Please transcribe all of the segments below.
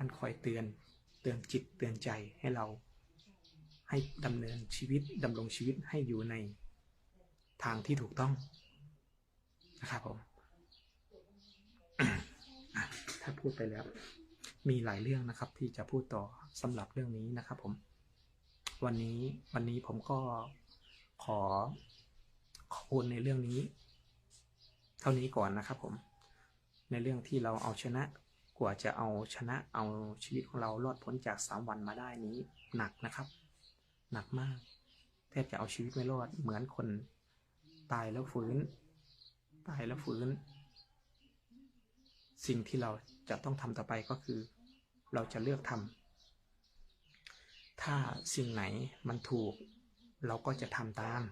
ท่านคอยเตือนเตือนจิตเตือนใจให้เรา ให้ดำเนินชีวิตดำรงชีวิตให้อยู่ในทางที่ถูกต้องนะครับผมถ้าพูดไปแล้ว มีหลายเรื่องนะครับ ที่จะพูดต่อสำหรับเรื่องนี้นะครับ ผม วันนี้วันนี้ผมก็ขอขอบคุณในเรื่องนี้ เท่านี้ก่อนนะครับผม ในเรื่องที่เราเอาชนะ กว่าจะเอาชนะเอาชีวิตของเรารอดพ้นจากสามวันมาได้นี้หนักนะครับ หนักมาก แทบจะเอาชีวิตไม่รอดเหมือนคนตายแล้วฟื้น ตายแล้วฟื้น สิ่งที่เราจะต้องทำต่อไปก็คือ เราจะเลือกทำถ้าสิ่งไหนมันถูก เราก็จะทำตาม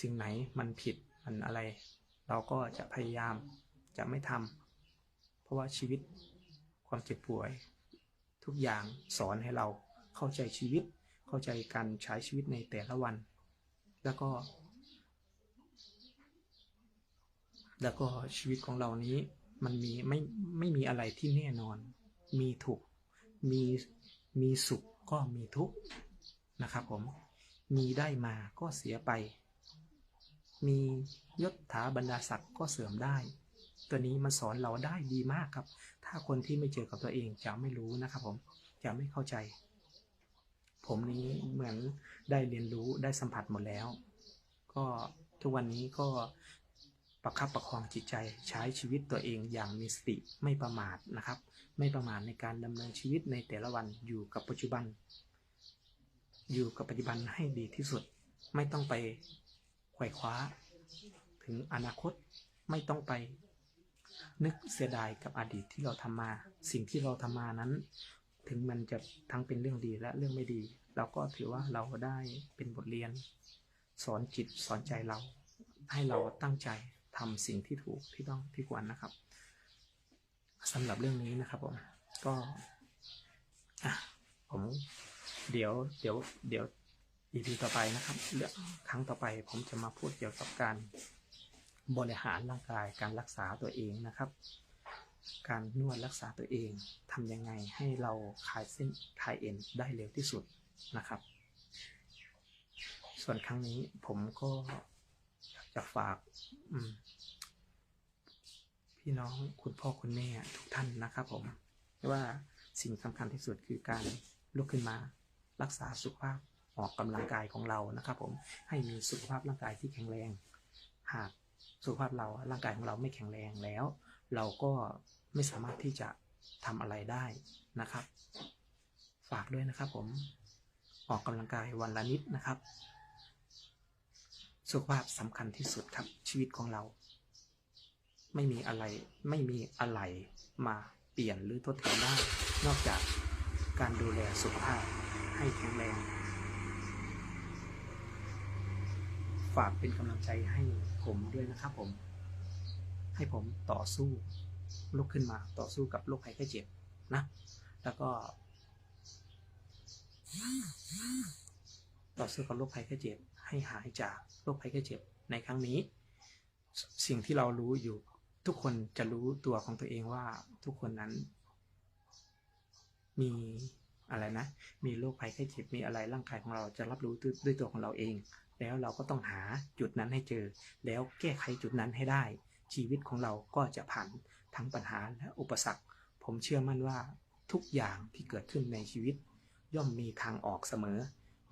สิ่งไหนมันผิดมันอะไร เราก็จะพยายามจะไม่ทำ เพราะว่าชีวิตความเจ็บป่วย ทุกอย่างสอนให้เราเข้าใจชีวิต เข้าใจการใช้ชีวิตในแต่ละวัน แล้วก็ แล้วก็ชีวิตของเรานี้มันมีไม่ไม่มีอะไรที่แน่นอน มีถูกมีมีสุขก็มีทุกข์นะครับผม มีได้มาก็เสียไป มียศถาบรรดาศักดิ์ก็เสื่อมได้ ตัวนี้มันสอนเราได้ดีมากครับ ถ้าคนที่ไม่เจอกับตัวเองจะไม่รู้นะครับผม จะไม่เข้าใจ ผมนี้เหมือนได้เรียนรู้ได้สัมผัสหมดแล้ว ก็ทุกวันนี้ก็ประคับประคองจิตใจใช้ชีวิตตัวเองอย่างมีสติไม่ประมาทนะครับ ไม่ประมาทในการดำเนินชีวิตในแต่ละวันอยู่กับปัจจุบัน อยู่กับปัจจุบันให้ดีที่สุด ไม่ต้องไปไขว่คว้า ถึงอนาคตไม่ต้องไป นึกเสียดายกับอดีตที่เราทำมา สิ่งที่เราทำมานั้น ถึงมันจะทั้งเป็นเรื่องดีและเรื่องไม่ดี เราก็ถือว่าเราได้เป็นบทเรียน สอนจิตสอนใจเรา ให้เราตั้งใจทำสิ่งที่ถูกที่ต้องที่ควรนะครับสำหรับเรื่องนี้นะครับผมก็อะผมเดี๋ยวเดี๋ยวเดี๋ยว EP ต่อไปนะครับเรื่องครั้งต่อไปผมจะมาพูดเกี่ยวกับการ บริหารร่างกายการรักษาตัวเองนะครับ การนวดรักษาตัวเองทำยังไงให้เราคลายเส้นคลายเอ็นได้เร็วที่สุดนะครับ ส่วนครั้งนี้ผมก็อยากจะฝากพี่น้องคุณพ่อคุณแม่ทุกท่านนะครับผมว่าสิ่งสำคัญที่สุดคือการลุกขึ้นมารักษาสุขภาพออกกำลังกายของเรานะครับผมให้มีสุขภาพร่างกายที่แข็งแรง หาก สุขภาพเราร่างกายของเราไม่แข็งแรงแล้ว เราก็ไม่สามารถที่จะทำอะไรได้นะครับ ฝากด้วยนะครับผมออกกำลังกายวันละนิดนะครับ สุขภาพสำคัญที่สุดครับชีวิตของเรา ไม่มีอะไรไม่มีอะไรมาเปลี่ยนหรือทดแทนได้ นอกจากการดูแลสุขภาพให้แข็งแรงฝากเป็นกำลังใจให้ ผมด้วยนะครับผม ให้ผมต่อสู้ลุกขึ้นมาต่อสู้กับโรคภัยไข้เจ็บนะ แล้วก็ ต่อสู้กับโรคภัยไข้เจ็บ ให้หายจากโรคภัยไข้เจ็บในครั้งนี้ สิ่งที่เรารู้อยู่ทุกคนจะรู้ตัวของตัวเองว่าทุกคนนั้น มี อะไรนะ มีโรคภัยไข้เจ็บมีอะไรร่างกายของเราจะรับรู้ด้วยตัวของเราเอง แล้วเราก็ต้องหาจุดนั้นให้เจอ แล้วแก้ไขจุดนั้นให้ได้ ชีวิตของเราก็จะผ่านทั้งปัญหาและอุปสรรค ผมเชื่อมั่นว่าทุกอย่างที่เกิดขึ้นในชีวิต ย่อมมีทางออกเสมอ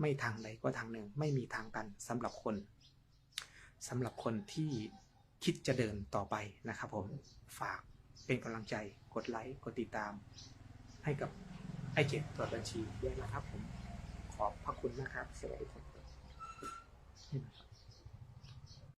ไม่ทางใดก็ทางหนึ่ง ไม่มีทางตันสำหรับคนสำหรับคนที่คิดจะเดินต่อไปนะครับผมฝากเป็นกำลังใจกดไลค์กดติดตาม ให้กับ ให้เจ็บตรวจบัญชีด้วยนะครับผมขอบพระคุณนะครับสวัสดีครับ